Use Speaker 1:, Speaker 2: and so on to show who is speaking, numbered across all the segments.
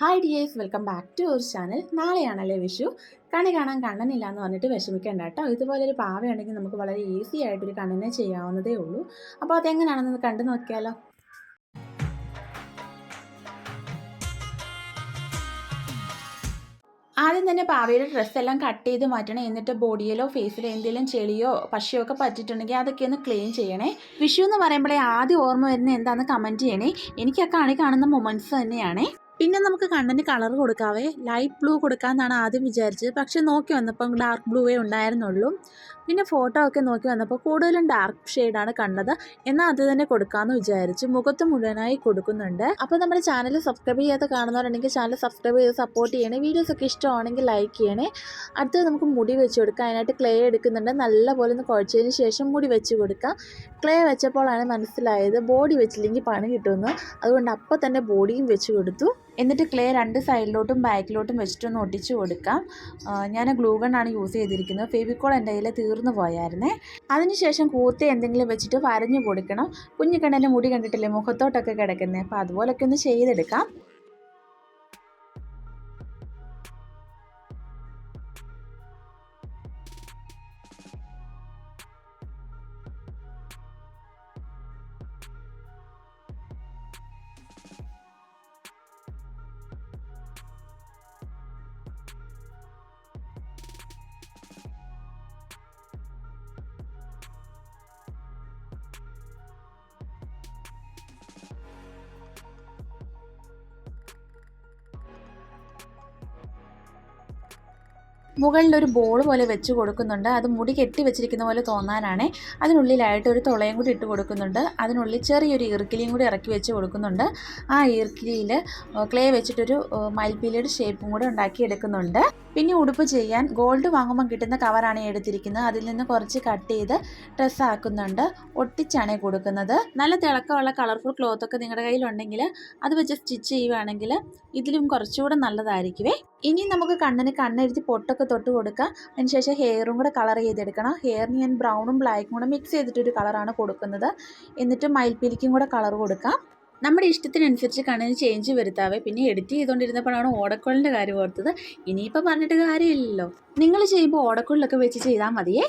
Speaker 1: Hi dears welcome back to our channel നാളെയാണല്ലേ Vishu? കണി കാണാൻ കണ്ണനില്ല എന്ന് പറഞ്ഞിട്ട് വിഷമിക്കേണ്ട കേട്ടോ. ഇതുപോലൊരു പാവയാണെങ്കിൽ നമുക്ക് വളരെ ഈസി ആയിട്ടൊരു കണ്ണനെ ചെയ്യാവുന്നതേ ഉള്ളൂ. അപ്പോൾ അതെങ്ങനെയാണെന്ന് കണ്ടു നോക്കിയാലോ? ആദ്യം തന്നെ പാവയുടെ ഡ്രസ്സെല്ലാം കട്ട് ചെയ്ത് മാറ്റണം. എന്നിട്ട് ബോഡിയിലോ ഫേസിലോ എന്തെങ്കിലും ചെളിയോ പശയോ ഒക്കെ പറ്റിയിട്ടുണ്ടെങ്കിൽ അതൊക്കെ ഒന്ന് ക്ലീൻ ചെയ്യണേ. വിഷു എന്ന് പറയുമ്പോഴേ ആദ്യം ഓർമ്മ വരുന്നത് എന്താണെന്ന് കമന്റ് ചെയ്യണേ. എനിക്ക് ആ കണി കാണുന്ന മൊമെന്റ്സ് തന്നെയാണേ. പിന്നെ നമുക്ക് കണ്ണിന് കളർ കൊടുക്കാവേ. ലൈറ്റ് ബ്ലൂ കൊടുക്കാമെന്നാണ് ആദ്യം വിചാരിച്ചത്. പക്ഷേ നോക്കി വന്നപ്പം ഡാർക്ക് ബ്ലൂവേ ഉണ്ടായിരുന്നുള്ളൂ. പിന്നെ ഫോട്ടോ ഒക്കെ നോക്കി വന്നപ്പോൾ കൂടുതലും ഡാർക്ക് ഷെയ്ഡാണ് കണ്ടത്. എന്നാൽ അത് തന്നെ കൊടുക്കാമെന്ന് വിചാരിച്ചു. മുഖത്ത് മുഴുവനായി കൊടുക്കുന്നുണ്ട്. അപ്പോൾ നമ്മുടെ ചാനൽ സബ്സ്ക്രൈബ് ചെയ്യാത്ത കാണുന്നവരുണ്ടെങ്കിൽ ചാനൽ സബ്സ്ക്രൈബ് ചെയ്ത് സപ്പോർട്ട് ചെയ്യണേ. വീഡിയോസ് ഒക്കെ ഇഷ്ടമാണെങ്കിൽ ലൈക്ക് ചെയ്യണേ. അടുത്തത് നമുക്ക് മുടി വെച്ച് കൊടുക്കാം. അതിനായിട്ട് ക്ലേ എടുക്കുന്നുണ്ട്. നല്ലപോലെ ഒന്ന് കുഴച്ചതിന് ശേഷം മുടി വെച്ച് കൊടുക്കാം. ക്ലേ വെച്ചപ്പോഴാണ് മനസ്സിലായത് ബോഡി വെച്ചില്ലെങ്കിൽ പണി കിട്ടുമെന്ന്. അതുകൊണ്ട് അപ്പോൾ തന്നെ ബോഡിയും വെച്ച് കൊടുത്തു. എന്നിട്ട് ക്ലേ രണ്ട് സൈഡിലോട്ടും ബാക്കിലോട്ടും വെച്ചിട്ടൊന്ന് ഒട്ടിച്ചു കൊടുക്കാം. ഞാൻ ഗ്ലൂ ആണ് യൂസ് ചെയ്തിരിക്കുന്നത്. ഫെവിക്കോൾ എന്റെ കയ്യിൽ തീർന്നു പോയായിരുന്നേ. അതിനുശേഷം കൂർത്തി എന്തെങ്കിലും വെച്ചിട്ട് വരഞ്ഞു കൊടുക്കണം. കുഞ്ഞിക്കണ്ണന്റെ മുടി കണ്ടിട്ടില്ലേ? മുഖത്തോട്ടൊക്കെ കിടക്കുന്നത് അപ്പോൾ അതുപോലൊക്കെ ഒന്ന് ചെയ്തെടുക്കാം. മുകളിൽ ഒരു ബോൾ പോലെ വെച്ച് കൊടുക്കുന്നുണ്ട്. അത് മുടി കെട്ടി വെച്ചിരിക്കുന്ന പോലെ തോന്നാനാണ്. അതിനുള്ളിലായിട്ട് ഒരു തുളയും കൂടി ഇട്ട് കൊടുക്കുന്നുണ്ട്. അതിനുള്ളിൽ ചെറിയൊരു ഈർക്കിലിയും കൂടി ഇറക്കി വെച്ച് കൊടുക്കുന്നുണ്ട്. ആ ഈർക്കിലിയിൽ ക്ലേ വെച്ചിട്ടൊരു മയിൽപ്പീലിയുടെ ഷേപ്പും കൂടെ ഉണ്ടാക്കി എടുക്കുന്നുണ്ട് പിന്നെ ഉടുപ്പ് ചെയ്യാൻ ഗോൾഡ് വാങ്ങുമ്പോൾ കിട്ടുന്ന കവറാണ് എടുത്തിരിക്കുന്നത്. അതിൽ നിന്ന് കുറച്ച് കട്ട് ചെയ്ത് ഡ്രസ്സ് ആക്കുന്നുണ്ട്. ഒട്ടിച്ചാണ് കൊടുക്കുന്നത്. നല്ല തിളക്കമുള്ള കളർഫുൾ ക്ലോത്ത് ഒക്കെ നിങ്ങളുടെ കയ്യിലുണ്ടെങ്കിൽ അത് വെച്ച് സ്റ്റിച്ച് ചെയ്യുവാണെങ്കിൽ ഇതിലും കുറച്ചുകൂടെ നല്ലതായിരിക്കുമേ ഇനി നമുക്ക് കണ്ണിന് കണ്ണെഴുതി പൊട്ടൊക്കെ തൊട്ട് കൊടുക്കാം. അതിനുശേഷം ഹെയറും കൂടെ കളർ ചെയ്തെടുക്കണം. ഹെയറിന് ഞാൻ ബ്രൗണും ബ്ലാക്കും കൂടെ മിക്സ് ചെയ്തിട്ടൊരു കളറാണ് കൊടുക്കുന്നത്. എന്നിട്ട് മയിൽപ്പീലിക്കും കൂടെ കളർ കൊടുക്കാം. നമ്മുടെ ഇഷ്ടത്തിനനുസരിച്ച് കണ്ണിന് ചേഞ്ച് വരുത്താവേ. പിന്നെ എഡിറ്റ് ചെയ്തുകൊണ്ടിരുന്നപ്പോഴാണ് ഓടക്കുഴലിന്റെ കാര്യം ഓർത്തത്. ഇനിയിപ്പോൾ പറഞ്ഞിട്ട് കാര്യമില്ലല്ലോ. നിങ്ങൾ ചെയ്യുമ്പോൾ ഓടക്കുഴലൊക്കെ വെച്ച് ചെയ്താൽ മതിയേ.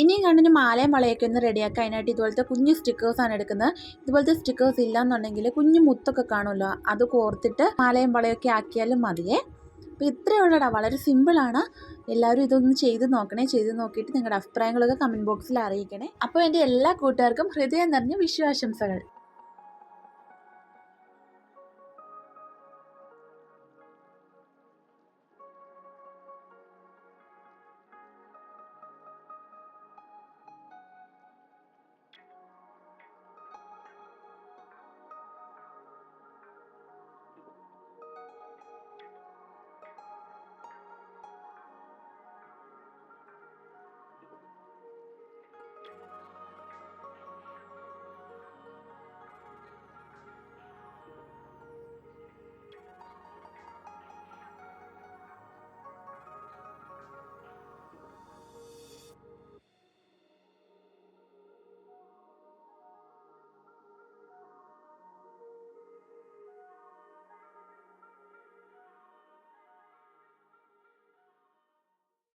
Speaker 1: ഇനിയും കണ്ടിന് മാലയും മളയൊക്കെ ഒന്ന് റെഡിയാക്കുക അതിനായിട്ട് ഇതുപോലത്തെ കുഞ്ഞു സ്റ്റിക്കേഴ്സാണ് എടുക്കുന്നത്. ഇതുപോലത്തെ സ്റ്റിക്കേഴ്സ് ഇല്ലാന്നുണ്ടെങ്കിൽ കുഞ്ഞു മുത്തൊക്കെ കാണുമല്ലോ. അത് കോർത്തിട്ട് മാലയും വളയൊക്കെ ആക്കിയാലും മതിയേ. അപ്പോൾ ഇത്രയേ ഉള്ളൂടാ വളരെ സിമ്പിളാണ് എല്ലാവരും ഇതൊന്ന് ചെയ്ത് നോക്കണേ. ചെയ്ത് നോക്കിയിട്ട് നിങ്ങളുടെ അഭിപ്രായങ്ങളൊക്കെ കമന്റ് ബോക്സിൽ അറിയിക്കണേ. അപ്പോൾ എന്റെ എല്ലാ കൂട്ടുകാർക്കും ഹൃദയം നിറഞ്ഞ വിശ്വാസംസകൾ